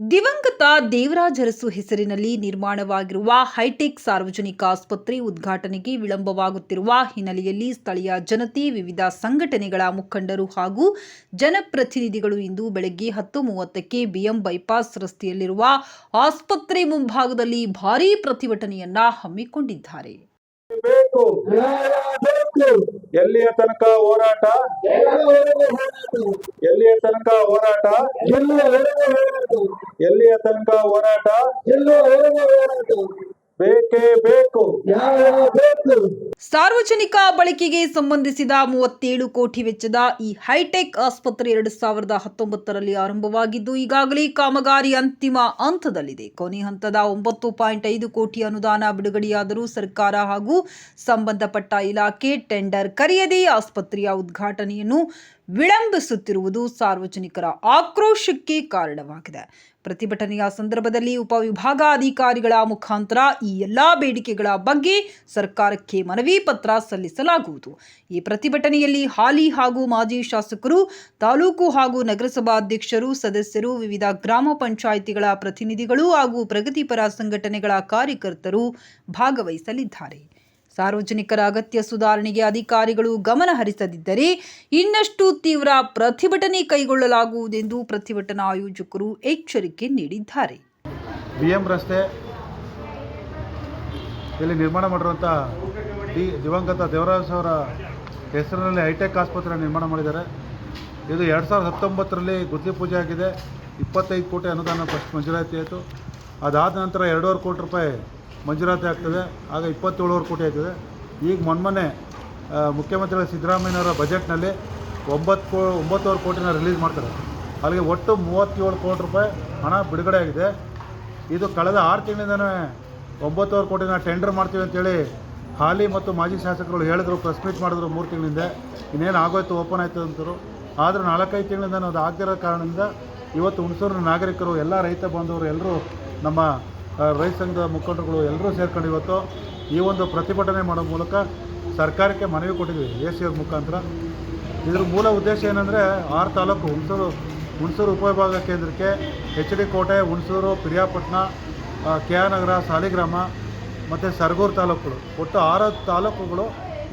ದಿವಂಗತ ದೇವರಾಜ ಅರಸು ಹೆಸರಿನಲ್ಲಿ ನಿರ್ಮಾಣವಾಗಿರುವ ಹೈಟೆಕ್ ಸಾರ್ವಜನಿಕ ಆಸ್ಪತ್ರೆ ಉದ್ಘಾಟನೆಗೆ ವಿಳಂಬವಾಗುತ್ತಿರುವ ಹಿನ್ನೆಲೆಯಲ್ಲಿ ಸ್ಥಳೀಯ ಜನತೆ ವಿವಿಧ ಸಂಘಟನೆಗಳ ಮುಖಂಡರು ಹಾಗೂ ಜನಪ್ರತಿನಿಧಿಗಳು ಇಂದು ಬೆಳಗ್ಗೆ ಹತ್ತು ಮೂವತ್ತಕ್ಕೆ ಬಿಎಂ ಬೈಪಾಸ್ ರಸ್ತೆಯಲ್ಲಿರುವ ಆಸ್ಪತ್ರೆ ಮುಂಭಾಗದಲ್ಲಿ ಭಾರೀ ಪ್ರತಿಭಟನೆಯನ್ನ ಹಮ್ಮಿಕೊಂಡಿದ್ದಾರೆ. ಬೇಕು. ಎಲ್ಲಿಯ ತನಕ ಹೋರಾಟ? ಎಲ್ಲಿಯ ತನಕ ಹೋರಾಟ? ಎಲ್ಲಿಯ ತನಕ ಹೋರಾಟ? ಸಾರ್ವಜನಿಕ ಬಳಕೆಗೆ ಸಂಬಂಧಿಸಿದ ಮೂವತ್ತೇಳು ಕೋಟಿ ವೆಚ್ಚದ ಈ ಹೈಟೆಕ್ ಆಸ್ಪತ್ರೆ ಎರಡು ಸಾವಿರದ ಹತ್ತೊಂಬತ್ತರಲ್ಲಿ ಆರಂಭವಾಗಿದ್ದು, ಈಗಾಗಲೇ ಕಾಮಗಾರಿ ಅಂತಿಮ ಹಂತದಲ್ಲಿದೆ. ಕೊನೆ ಹಂತದ ಒಂಬತ್ತು ಪಾಯಿಂಟ್ ಐದು ಕೋಟಿ ಅನುದಾನ ಬಿಡುಗಡೆಯಾದರೂ ಸರ್ಕಾರ ಹಾಗೂ ಸಂಬಂಧಪಟ್ಟ ಇಲಾಖೆ ಟೆಂಡರ್ ಕರೆಯದೇ ಆಸ್ಪತ್ರೆಯ ಉದ್ಘಾಟನೆಯನ್ನು ವಿಳಂಬಿಸುತ್ತಿರುವುದು ಸಾರ್ವಜನಿಕರ ಆಕ್ರೋಶಕ್ಕೆ ಕಾರಣವಾಗಿದೆ. ಪ್ರತಿಭಟನೆಯ ಸಂದರ್ಭದಲ್ಲಿ ಉಪವಿಭಾಗಾಧಿಕಾರಿಗಳ ಮುಖಾಂತರ ಈ ಎಲ್ಲ ಬೇಡಿಕೆಗಳ ಬಗ್ಗೆ ಸರ್ಕಾರಕ್ಕೆ ಮನವಿ ಪತ್ರ ಸಲ್ಲಿಸಲಾಗುವುದು. ಈ ಪ್ರತಿಭಟನೆಯಲ್ಲಿ ಹಾಲಿ ಹಾಗೂ ಮಾಜಿ ಶಾಸಕರು, ತಾಲೂಕು ಹಾಗೂ ನಗರಸಭಾ ಅಧ್ಯಕ್ಷರು, ಸದಸ್ಯರು, ವಿವಿಧ ಗ್ರಾಮ ಪಂಚಾಯಿತಿಗಳ ಪ್ರತಿನಿಧಿಗಳು ಹಾಗೂ ಪ್ರಗತಿಪರ ಸಂಘಟನೆಗಳ ಕಾರ್ಯಕರ್ತರು ಭಾಗವಹಿಸಲಿದ್ದಾರೆ. ಸಾರ್ವಜನಿಕರ ಅಗತ್ಯ ಸುಧಾರಣೆಗೆ ಅಧಿಕಾರಿಗಳು ಗಮನ ಹರಿಸದಿದ್ದರೆ ಇನ್ನಷ್ಟು ತೀವ್ರ ಪ್ರತಿಭಟನೆ ಕೈಗೊಳ್ಳಲಾಗುವುದೆಂದು ಪ್ರತಿಭಟನಾ ಆಯೋಜಕರು ಎಚ್ಚರಿಕೆ ನೀಡಿದ್ದಾರೆ. ವಿಎಂ ರಸ್ತೆ ಇಲ್ಲಿ ನಿರ್ಮಾಣ ಮಾಡಿರುವಂಥ ಡಿ ದಿವಂಗತ ದೇವರಾಜ್ ಅವರ ಹೆಸರಿನಲ್ಲಿ ಹೈಟೆಕ್ ಆಸ್ಪತ್ರೆ ನಿರ್ಮಾಣ ಮಾಡಿದ್ದಾರೆ. ಇದು ಎರಡು ಸಾವಿರದ ಹತ್ತೊಂಬತ್ತರಲ್ಲಿ ಗುದ್ಲಿ ಪೂಜೆ ಆಗಿದೆ. ಇಪ್ಪತ್ತೈದು ಕೋಟಿ ಅನುದಾನ ಫಸ್ಟ್ ಮಂಜೂರಾತಿ ಆಯಿತು. ಅದಾದ ನಂತರ ಎರಡೂವರೆ ಕೋಟಿ ರೂಪಾಯಿ ಮಂಜೂರಾತಿ ಆಗ್ತದೆ. ಆಗ ಇಪ್ಪತ್ತೇಳುವರೆ ಕೋಟಿ ಆಗ್ತದೆ. ಈಗ ಮೊನ್ನೆ ಮುಖ್ಯಮಂತ್ರಿ ಮುಖ್ಯಮಂತ್ರಿಗಳ ಸಿದ್ದರಾಮಯ್ಯನವರ ಬಜೆಟ್ನಲ್ಲಿ ಒಂಬತ್ತು ಕೋ, ಒಂಬತ್ತುವರೆ ಕೋಟಿನ ರಿಲೀಸ್ ಮಾಡ್ತಾರೆ. ಅಲ್ಲಿಗೆ ಒಟ್ಟು ಮೂವತ್ತೇಳು ಕೋಟಿ ರೂಪಾಯಿ ಹಣ ಬಿಡುಗಡೆ ಆಗಿದೆ. ಇದು ಕಳೆದ ಆರು ತಿಂಗಳಿಂದನೇ ಒಂಬತ್ತುವರೆ ಕೋಟಿನ ಟೆಂಡರ್ ಮಾಡ್ತೀವಿ ಅಂತೇಳಿ ಹಾಲಿ ಮತ್ತು ಮಾಜಿ ಶಾಸಕರು ಹೇಳಿದ್ರು, ಪ್ರೆಸ್ ಮೀಟ್ ಮಾಡಿದ್ರು ಮೂರು ತಿಂಗಳಿಂದ. ಇನ್ನೇನು ಆಗೋಯ್ತು, ಓಪನ್ ಆಯ್ತು ಅಂತರು ಆದರೂ ನಾಲ್ಕೈದು ತಿಂಗಳಿಂದ ಅದು ಆಗದಿರೋ ಕಾರಣದಿಂದ ಇವತ್ತು ಹುಣಸೂರಿನ ನಾಗರಿಕರು, ಎಲ್ಲ ರೈತ ಬಾಂಧವರು, ಎಲ್ಲರೂ ನಮ್ಮ ರೈತ ಸಂಘದ ಮುಖಂಡರುಗಳು ಎಲ್ಲರೂ ಸೇರ್ಕೊಂಡು ಇವತ್ತು ಈ ಒಂದು ಪ್ರತಿಭಟನೆ ಮಾಡೋ ಮೂಲಕ ಸರ್ಕಾರಕ್ಕೆ ಮನವಿ ಕೊಟ್ಟಿದ್ವಿ ಎ ಸಿ ಮುಖಾಂತರ. ಇದ್ರ ಮೂಲ ಉದ್ದೇಶ ಏನಂದರೆ ಆರು ತಾಲೂಕು ಹುಣಸೂರು ಹುಣಸೂರು ಉಪವಿಭಾಗ ಕೇಂದ್ರಕ್ಕೆ H D Kote, Hunsur, Periyapatna K R Nagar, Saligrama ಮತ್ತು ಸರಗೂರು ತಾಲೂಕುಗಳು. ಒಟ್ಟು ಆರು ತಾಲೂಕುಗಳು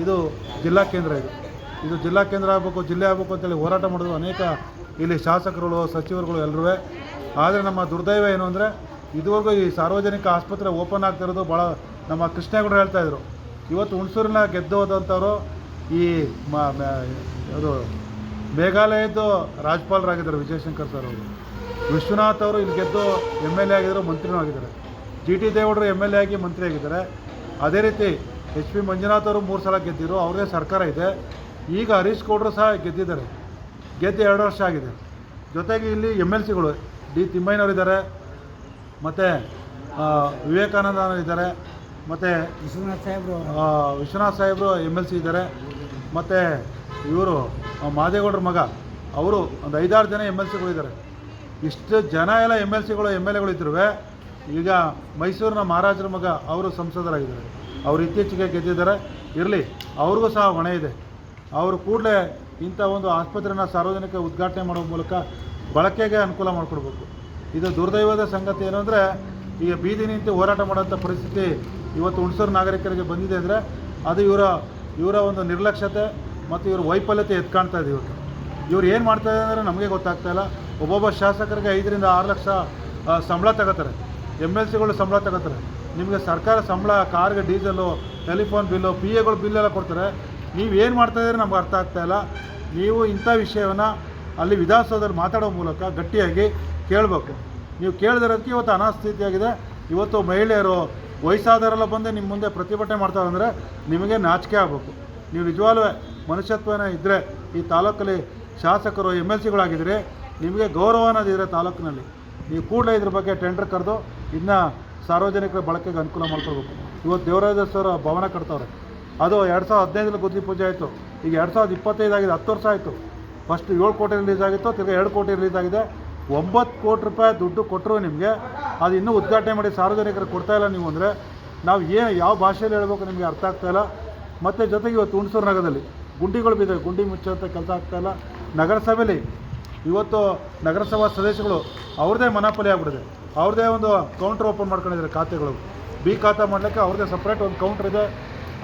ಇದು ಜಿಲ್ಲಾ ಕೇಂದ್ರ ಇದು. ಇದು ಜಿಲ್ಲಾ ಕೇಂದ್ರ ಆಗಬೇಕು, ಜಿಲ್ಲೆ ಆಗಬೇಕು ಅಂತೇಳಿ ಹೋರಾಟ ಮಾಡಿದ್ರು ಅನೇಕ ಇಲ್ಲಿ ಶಾಸಕರುಗಳು, ಸಚಿವರುಗಳು ಎಲ್ಲರೂ. ಆದರೆ ನಮ್ಮ ದುರ್ದೈವ ಏನು ಅಂದರೆ ಇದುವರೆಗೂ ಈ ಸಾರ್ವಜನಿಕ ಆಸ್ಪತ್ರೆ ಓಪನ್ ಆಗ್ತಿರೋದು ಭಾಳ ನಮ್ಮ ಕೃಷ್ಣೇಗೌಡರು ಹೇಳ್ತಾಯಿದ್ರು ಇವತ್ತು ಹುಣಸೂರಿನ ಗೆದ್ದು ಹೋದಂಥವ್ರು ಈ ಅದು ಮೇಘಾಲಯದ್ದು ರಾಜ್ಯಪಾಲರಾಗಿದ್ದಾರೆ ವಿಜಯಶಂಕರ್ ಸರ್ ಅವರು. ವಿಶ್ವನಾಥ್ ಅವರು ಇಲ್ಲಿ ಗೆದ್ದು ಎಂ ಎಲ್ ಎ ಆಗಿದ್ದರು, ಮಂತ್ರಿನೂ ಆಗಿದ್ದಾರೆ. ಜಿ ಟಿ ದೇವೇಗೌಡರು ಎಂ ಎಲ್ ಎ ಆಗಿ ಮಂತ್ರಿ ಆಗಿದ್ದಾರೆ. ಅದೇ ರೀತಿ ಎಚ್ ಪಿ ಮಂಜುನಾಥ್ ಅವರು ಮೂರು ಸಲ ಗೆದ್ದಿದ್ರು ಅವ್ರದೇ ಸರ್ಕಾರ ಇದೆ. ಈಗ ಹರೀಶ್ ಗೌಡರು ಸಹ ಗೆದ್ದಿದ್ದಾರೆ. ಗೆದ್ದು ಎರಡು ವರ್ಷ ಆಗಿದೆ. ಜೊತೆಗೆ ಇಲ್ಲಿ ಎಂ ಎಲ್ ಸಿಗಳು ಡಿ ತಿಮ್ಮಯ್ಯನವರು ಇದ್ದಾರೆ ಮತ್ತು ವಿವೇಕಾನಂದ ಇದ್ದಾರೆ ಮತ್ತು ವಿಶ್ವನಾಥ್ ಸಾಹೇಬ್ರು ವಿಶ್ವನಾಥ್ ಸಾಹೇಬರು ಎಂ ಎಲ್ ಸಿ ಇದ್ದಾರೆ ಮತ್ತು ಇವರು ಮಾದೇಗೌಡರ ಮಗ ಅವರು ಒಂದು ಐದಾರು ಜನ ಎಂ ಎಲ್ ಸಿಗಳಿದ್ದಾರೆ ಇಷ್ಟು ಜನ ಎಲ್ಲ ಎಂ ಎಲ್ ಸಿಗಳು ಎಂ ಎಲ್ ಈಗ ಮೈಸೂರಿನ ಮಹಾರಾಜರ ಮಗ ಅವರು ಸಂಸದರಾಗಿದ್ದಾರೆ. ಅವರು ಇತ್ತೀಚೆಗೆ ಗೆದ್ದಿದ್ದಾರೆ. ಇರಲಿ ಅವ್ರಿಗೂ ಸಹ ಹೊಣೆ ಇದೆ. ಅವರು ಕೂಡಲೇ ಇಂಥ ಒಂದು ಆಸ್ಪತ್ರೆನ ಸಾರ್ವಜನಿಕ ಉದ್ಘಾಟನೆ ಮಾಡೋ ಮೂಲಕ ಬಳಕೆಗೆ ಅನುಕೂಲ ಮಾಡಿಕೊಡ್ಬೇಕು. ಇದು ದುರ್ದೈವದ ಸಂಗತಿ ಏನು ಅಂದರೆ ಈಗ ಬೀದಿ ನಿಂತು ಹೋರಾಟ ಮಾಡೋಂಥ ಪರಿಸ್ಥಿತಿ ಇವತ್ತು ಹುಣಸೂರು ನಾಗರಿಕರಿಗೆ ಬಂದಿದೆ ಅಂದರೆ, ಅದು ಇವರ ಇವರ ಒಂದು ನಿರ್ಲಕ್ಷ್ಯತೆ ಮತ್ತು ಇವರ ವೈಫಲ್ಯತೆ ಎತ್ಕಾಣ್ತಾ ಇದೆ ಇವತ್ತು. ಇವ್ರು ಏನು ಮಾಡ್ತಾ ಇದ್ದಾರೆ ಅಂದರೆ ನಮಗೆ ಗೊತ್ತಾಗ್ತಾ ಇಲ್ಲ. ಒಬ್ಬೊಬ್ಬ ಶಾಸಕರಿಗೆ ಐದರಿಂದ ಆರು ಲಕ್ಷ ಸಂಬಳ ತಗೋತಾರೆ. ಎಂ ಎಲ್ ಸಿಗಳು ಸಂಬಳ ತಗೋತಾರೆ. ನಿಮಗೆ ಸರ್ಕಾರ ಸಂಬಳ, ಕಾರ್ಗೆ ಡೀಸೆಲು, ಟೆಲಿಫೋನ್ ಬಿಲ್ಲು, ಪಿ ಎಗಳು ಬಿಲ್ಲೆಲ್ಲ ಕೊಡ್ತಾರೆ. ನೀವು ಏನು ಇದ್ದೀರಿ ನಮ್ಗೆ ಅರ್ಥ ಆಗ್ತಾ ಇಲ್ಲ. ನೀವು ಇಂಥ ವಿಷಯವನ್ನು ಅಲ್ಲಿ ವಿಧಾನಸೌಧದಲ್ಲಿ ಮಾತಾಡೋ ಮೂಲಕ ಗಟ್ಟಿಯಾಗಿ ಕೇಳಬೇಕು. ನೀವು ಕೇಳಿದಿರೋದಕ್ಕೆ ಇವತ್ತು ಅನಾಸ್ಥಿತಿಯಾಗಿದೆ ಇವತ್ತು ಮಹಿಳೆಯರು ವಯಸ್ಸಾದವರೆಲ್ಲ ಬಂದು ನಿಮ್ಮ ಮುಂದೆ ಪ್ರತಿಭಟನೆ ಮಾಡ್ತಾರೆ ಅಂದರೆ ನಿಮಗೆ ನಾಚಿಕೆ ಆಗಬೇಕು. ನೀವು ನಿಜವಾಗ್ಲೂ ಮನುಷ್ಯತ್ವನ ಇದ್ದರೆ ಈ ತಾಲೂಕಲ್ಲಿ ಶಾಸಕರು ಎಂ ಎಲ್ ಸಿಗಳಾಗಿದ್ದರೆ ನಿಮಗೆ ಗೌರವ ಅನ್ನೋದಿದೆ ತಾಲೂಕಿನಲ್ಲಿ. ನೀವು ಕೂಡಲೇ ಇದ್ರ ಬಗ್ಗೆ ಟೆಂಡರ್ ಕರೆದು ಇನ್ನು ಸಾರ್ವಜನಿಕರ ಬಳಕೆಗೆ ಅನುಕೂಲ ಮಾಡ್ಕೊಳ್ಬೇಕು. ಇವತ್ತು ದೇವರಾಜ ಸರ್ ಭವನ ಕಟ್ತವ್ರೆ. ಅದು ಎರಡು ಸಾವಿರದ ಹದಿನೈದರಲ್ಲಿ ಗುದ್ದಿ ಪೂಜೆ ಆಯಿತು. ಈಗ ಎರಡು ಸಾವಿರದ ಇಪ್ಪತ್ತೈದು ಆಗಿದೆ, ಹತ್ತು ವರ್ಷ ಆಯಿತು. ಫಸ್ಟ್ ಏಳು ಕೋಟಿ ರಿಲೀಸ್ ಆಗಿತ್ತು, ತಿರ್ಗಿ ಎರಡು ಕೋಟಿ ರಿಲೀಸ್ ಆಗಿದೆ. ಒಂಬತ್ತು ಕೋಟಿ ರೂಪಾಯಿ ದುಡ್ಡು ಕೊಟ್ಟರು ನಿಮಗೆ. ಅದು ಇನ್ನೂ ಉದ್ಘಾಟನೆ ಮಾಡಿ ಸಾರ್ವಜನಿಕರಿಗೆ ಕೊಡ್ತಾ ಇಲ್ಲ ನೀವು ಅಂದರೆ ನಾವು ಏನು ಯಾವ ಭಾಷೆಯಲ್ಲಿ ಹೇಳ್ಬೇಕು ನಿಮಗೆ ಅರ್ಥ ಆಗ್ತಾ ಇಲ್ಲ. ಮತ್ತು ಜೊತೆಗೆ ಇವತ್ತು ಹುಣಸೂರು ನಗರದಲ್ಲಿ ಗುಂಡಿಗಳು ಬಿದ್ದಾವೆ. ಗುಂಡಿ ಮುಚ್ಚುವಂಥ ಕೆಲಸ ಆಗ್ತಾ ಇಲ್ಲ. ನಗರಸಭೆಯಲ್ಲಿ ಇವತ್ತು ನಗರಸಭಾ ಸದಸ್ಯಗಳು ಅವ್ರದ್ದೇ ಮನಾಪಲಿ ಆಗ್ಬಿಡಿದೆ ಅವ್ರದ್ದೇ ಒಂದು ಕೌಂಟ್ರ್ ಓಪನ್ ಮಾಡ್ಕೊಂಡಿದ್ದಾರೆ ಖಾತೆಗಳು. ಬಿ ಖಾತೆ ಮಾಡಲಿಕ್ಕೆ ಅವ್ರದ್ದೇ ಸಪ್ರೇಟ್ ಒಂದು ಕೌಂಟ್ರ್ ಇದೆ.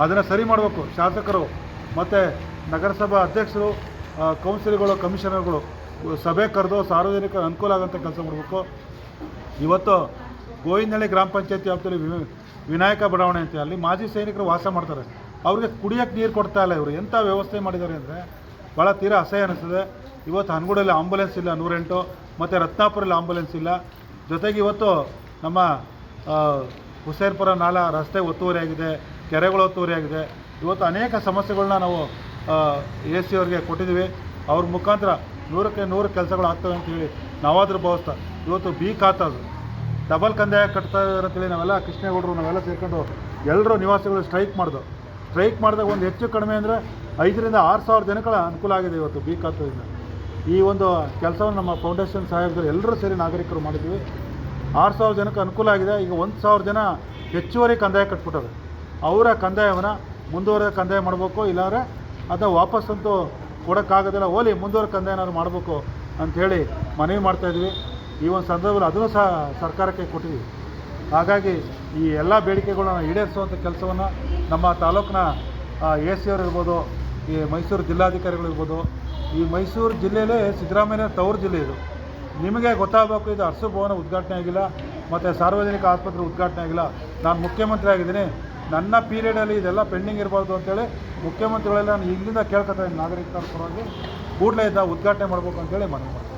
ಅದನ್ನು ಸರಿ ಮಾಡಬೇಕು ಶಾಸಕರು. ಮತ್ತು ನಗರಸಭಾ ಅಧ್ಯಕ್ಷರು ಕೌನ್ಸಿಲ್ಗಳು ಕಮಿಷನರ್ಗಳು, ಸಭೆ ಕರೆದು ಸಾರ್ವಜನಿಕ ಅನುಕೂಲ ಆಗೋಂಥ ಕೆಲಸ ಮಾಡಬೇಕು. ಇವತ್ತು ಗೋವಿಂದಹಳ್ಳಿ ಗ್ರಾಮ ಪಂಚಾಯತಿ ವ್ಯಾಪ್ತಿಯಲ್ಲಿ ವಿನಾಯಕ ಬಡಾವಣೆ ಅಂತ ಅಲ್ಲಿ ಮಾಜಿ ಸೈನಿಕರು ವಾಸ ಮಾಡ್ತಾರೆ. ಅವ್ರಿಗೆ ಕುಡಿಯೋಕ್ಕೆ ನೀರು ಕೊಡ್ತಾ ಇಲ್ಲ ಇವರು. ಎಂಥ ವ್ಯವಸ್ಥೆ ಮಾಡಿದ್ದಾರೆ ಅಂದರೆ ಭಾಳ ತೀರ ಅಸಹ್ಯ ಅನಿಸ್ತದೆ. ಇವತ್ತು ಹನಗೂಡಲ್ಲಿ ಆಂಬುಲೆನ್ಸ್ ಇಲ್ಲ, ನೂರೆಂಟು. ಮತ್ತು ರತ್ನಾಪುರಲ್ಲಿ ಆಂಬುಲೆನ್ಸ್ ಇಲ್ಲ. ಜೊತೆಗೆ ಇವತ್ತು ನಮ್ಮ ಹುಸೇನ್ಪುರ ನಾಲಾ ರಸ್ತೆ ಒತ್ತುವರಿಯಾಗಿದೆ ಕೆರೆಗಳು ಒತ್ತುವರಿಯಾಗಿದೆ ಇವತ್ತು ಅನೇಕ ಸಮಸ್ಯೆಗಳನ್ನ ನಾವು ಎ ಸಿ ಅವ್ರಿಗೆ ಕೊಟ್ಟಿದ್ದೀವಿ. ಅವ್ರ ಮುಖಾಂತರ ನೂರಕ್ಕೆ ನೂರು ಕೆಲಸಗಳು ಆಗ್ತವೆ ಅಂತ ಹೇಳಿ ನಾವಾದರೂ ಭಾವಿಸ್ತಾ, ಇವತ್ತು ಬಿ ಖಾತದು ಡಬಲ್ ಕಂದಾಯ ಕಟ್ತಾ ಅಂತೇಳಿ ನಾವೆಲ್ಲ ಕೃಷ್ಣೇಗೌಡರು, ನಾವೆಲ್ಲ ಸೇರ್ಕೊಂಡು ಎಲ್ಲರೂ ನಿವಾಸಿಗಳು ಸ್ಟ್ರೈಕ್ ಮಾಡಿದ್ರು ಸ್ಟ್ರೈಕ್ ಮಾಡಿದಾಗ ಒಂದು ಹೆಚ್ಚು ಕಡಿಮೆ ಅಂದರೆ ಐದರಿಂದ ಆರು ಸಾವಿರ ಜನಗಳ ಅನುಕೂಲ ಆಗಿದೆ ಇವತ್ತು ಬಿ ಖಾತದಿಂದ ಈ ಒಂದು ಕೆಲಸವನ್ನು ನಮ್ಮ ಫೌಂಡೇಶನ್ ಸಹಾಯಕರು ಎಲ್ಲರೂ ಸೇರಿ ನಾಗರಿಕರು ಮಾಡಿದ್ವಿ ಆರು ಸಾವಿರ ಜನಕ್ಕೆ ಅನುಕೂಲ ಆಗಿದೆ. ಈಗ ಒಂದು ಸಾವಿರ ಜನ ಹೆಚ್ಚುವರಿ ಕಂದಾಯ ಕಟ್ಬಿಟ್ಟದೆ ಅವರ ಕಂದಾಯವನ್ನು ಮುಂದುವರೆದ ಕಂದಾಯ ಮಾಡಬೇಕು, ಇಲ್ಲಾಂದರೆ ಅದನ್ನ ವಾಪಸ್ಸಂತೂ ಕೊಡೋಕ್ಕಾಗೋದಿಲ್ಲ. ಓಲಿ, ಮುಂದುವರ್ಕಂದ ಕಂದಾಯನಾದ್ರು ಮಾಡಬೇಕು ಅಂಥೇಳಿ ಮನವಿ ಮಾಡ್ತಾಯಿದ್ವಿ ಈ ಒಂದು ಸಂದರ್ಭದಲ್ಲಿ ಅದನ್ನು ಸಹ ಸರ್ಕಾರಕ್ಕೆ ಕೊಟ್ಟಿದ್ದೀವಿ ಹಾಗಾಗಿ ಈ ಎಲ್ಲ ಬೇಡಿಕೆಗಳನ್ನ ಈಡೇರಿಸುವಂಥ ಕೆಲಸವನ್ನು ನಮ್ಮ ತಾಲೂಕಿನ ಎ ಸಿ ಅವರು ಇರ್ಬೋದು, ಈ ಮೈಸೂರು ಜಿಲ್ಲಾಧಿಕಾರಿಗಳು ಇರ್ಬೋದು, ಈ ಮೈಸೂರು ಜಿಲ್ಲೆಯಲ್ಲೇ ಸಿದ್ದರಾಮಯ್ಯ ತವರು ಜಿಲ್ಲೆ ಇದು. ನಿಮಗೆ ಗೊತ್ತಾಗಬೇಕು, ಇದು ಅರಸು ಭವನ ಉದ್ಘಾಟನೆ ಆಗಿಲ್ಲ, ಮತ್ತು ಸಾರ್ವಜನಿಕ ಆಸ್ಪತ್ರೆ ಉದ್ಘಾಟನೆ ಆಗಿಲ್ಲ. ನಾನು ಮುಖ್ಯಮಂತ್ರಿ ಆಗಿದ್ದೀನಿ ನನ್ನ ಪೀರಿಯಡಲ್ಲಿ ಇದೆಲ್ಲ ಪೆಂಡಿಂಗ್ ಇರಬಾರ್ದು ಅಂತೇಳಿ ಮುಖ್ಯಮಂತ್ರಿಗಳೆಲ್ಲ ನಾನು ಇಲ್ಲಿಂದ ಕೇಳ್ಕೊತಾ ಇದ್ದೀನಿ, ನಾಗರಿಕರ ಪರವಾಗಿ. ಕೂಡಲೇ ಇದ್ದ ಉದ್ಘಾಟನೆ ಮಾಡಬೇಕು ಅಂತೇಳಿ ಮನವಿ ಮಾಡ್ತೀನಿ.